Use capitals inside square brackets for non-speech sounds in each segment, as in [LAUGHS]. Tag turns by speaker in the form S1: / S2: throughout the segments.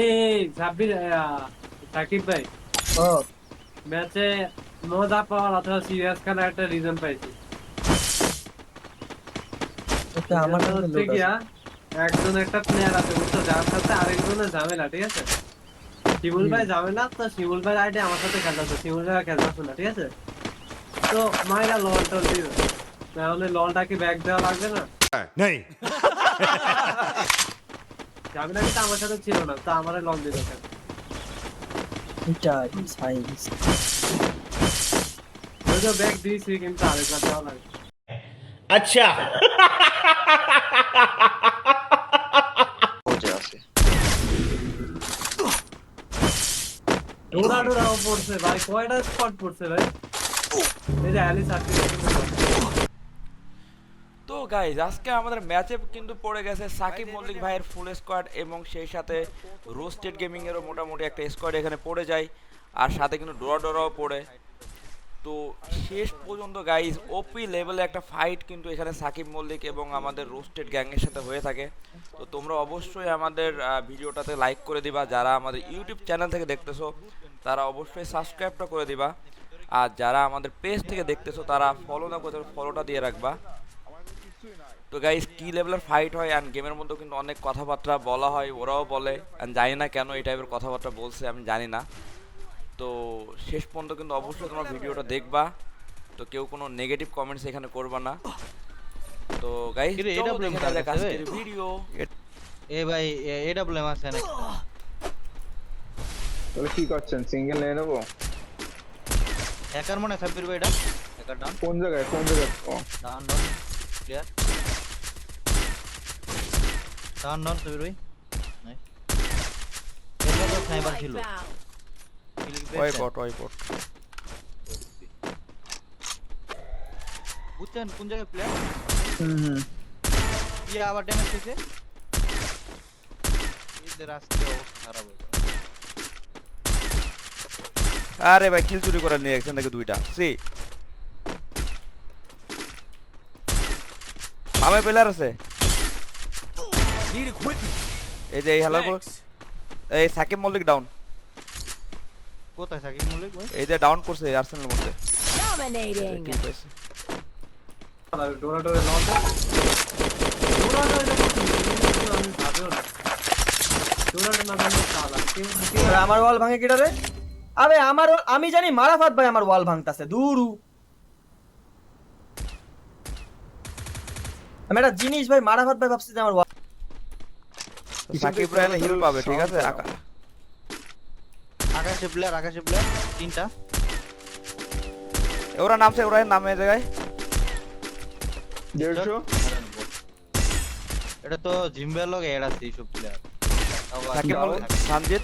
S1: এই সাব্বির আহ, সাকিব ভাই। ম্যাচে মজা পাওয়ার অথবা সিরিয়াস খেলার একটা রিজন পাইছি।
S2: এটা আমার
S1: Reason
S2: কাছে
S1: হচ্ছে
S2: লোক
S1: গিয়া
S2: আছে।
S1: একজন একটা প্লেয়ার আছে বুঝছ? যার সাথে আরেকজনের ঝামেলা ঠিক আছে? শিমুল ভাই ঝামেলা তো শিমুল ভাই আইডি আমার সাথে খেলতেছে শিমুল ভাই খেলতেছে না ঠিক আছে? তো মাইরা লল টল দিবে। তাহলে ললটা কি ব্যাক দেওয়া লাগবে না। [LAUGHS] জামিন আলী আমার সাথে ছিল তো আমারে লং ব্যাগ দিয়েছি কিন্তু
S3: আচ্ছা।
S1: ডোরা ডোরা পড়ছে ভাই। কয়টা স্পট পড়ছে ভাই? এই যে অ্যালিস আটকে
S4: তো গাইজ আজকে আমাদের ম্যাচে কিন্তু পড়ে গেছে সাকিব মল্লিক ভাইয়ের ফুল স্কোয়াড এবং সেই সাথে রোস্টেড গেমিং এরও মোটামুটি একটা স্কোয়াড এখানে পড়ে যায়। আর সাথে কিন্তু ডোরা ডোরাও পড়ে। তো শেষ পর্যন্ত গাইজ ওপি লেভেলে একটা ফাইট কিন্তু এখানে সাকিব মল্লিক এবং আমাদের রোস্টেড গ্যাংয়ের সাথে হয়ে থাকে। তো তোমরা অবশ্যই আমাদের ভিডিওটাতে লাইক করে দিবা। যারা আমাদের ইউটিউব চ্যানেল থেকে দেখতেছো, তারা অবশ্যই সাবস্ক্রাইবটা করে দিবা। আর যারা আমাদের পেজ থেকে দেখতেছো, তারা ফলো না করে ফলোটা দিয়ে রাখবা। তো গাইস কি লেভেলের ফাইট হয়? অ্যান্ড গেমের মধ্যেও কিন্তু অনেক কথাবার্তা বলা হয় ওরাও বলে। অ্যান্ড জানি না কেন এই টাইপের কথাবার্তা বলছে আমি জানি না। তো শেষ পর্যন্ত কিন্তু অবশ্যই তোমরা ভিডিওটা দেখবা। তো কেউ কোনো নেগেটিভ কমেন্টস এখানে করবা না। তো গাইস
S3: এটা কাছে
S4: আজকের ভিডিও
S3: এ? ভাই এডব্লিউএম আছে নাকি?
S5: তাহলে কি করছেন? সিঙ্গেল নিয়ে নেব?
S3: হ্যাকার মনে হয় সাব্বির ভাই এটা। হ্যাকার ডাউন
S5: কোন জায়গায়? কোন জায়গায়? ও,
S3: ডাউন
S4: বট ওয়াই বট
S3: বুঝছেন কোন জায়গায় প্লেয়ার
S5: হুম হুম।
S3: কি আবার ড্যামেজ হয়েছে? এদের আজকে অবস্থা খারাপ হয়ে
S4: আরে ভাই কিল চুরি করে নিয়ে গেছেন নাকি দুইটা। সি আমার প্লেয়ার আছে। এই যে এই হেলার এই সাকিব মল্লিক ডাউন
S3: কোথায় সাকিব মল্লিক ভাই
S4: এই যে ডাউন করছে আর্সেনাল মধ্যে।
S1: ডোরা ডোরা ডোরা ডোরা
S2: আমার ওয়াল ভাঙে কিটা রে? আবে আমার আমি জানি মারাফাত ভাই আমার ওয়াল ভাঙতাছে। দূরু। আমি একটা জিনিস ভাই মারাফাত ভাই ভাবছি যে আমার
S4: সাকিব রায় হিল পাবে ঠিক আছে? আকা-
S3: আকাশে প্লেয়ার আকাশে প্লেয়ার তিনটা।
S4: ওরা নামছে ওরা নামে জায়গায়।
S5: দেড়শো?
S3: এটা তো জিম্বের লগে এড আছে এইসব প্লেয়ার
S4: সাকিব সঞ্জিত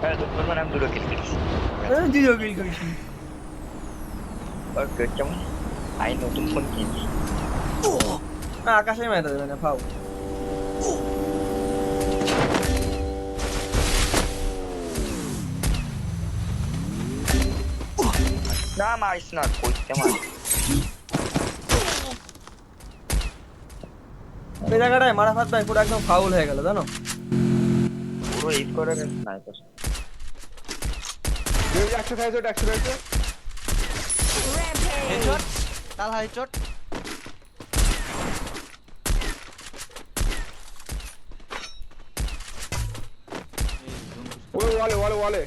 S6: হ্যাঁ তো তোর মানে আমি দুটো কিল করেছি। ওকে কেমন? আই নতুন ফোন কিনছি।
S2: না আকাশে মেরে দেবে না ফাও
S6: না মারিস না কইতে মার
S2: এই জায়গাটায় মারাফাত ভাই পুরো একদম ফাউল হয়ে গেল জানো?
S6: পুরো এই করে স্নাইপার
S5: একশো খাইছো একশো খাইছো ওই ওয়ালে ওয়ালে ওয়ালে।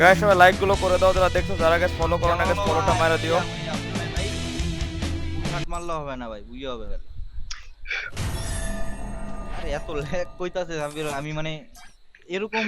S4: গাইস সবাই লাইকগুলো করে দাও যারা দেখছ যারা গাইস ফলো করো না গাইস ফলোটা মারা দিও।
S3: মারলে হবে না ভাই বুঝে হবে এত ল্যাগ কইতাছে আমি মানে এরকম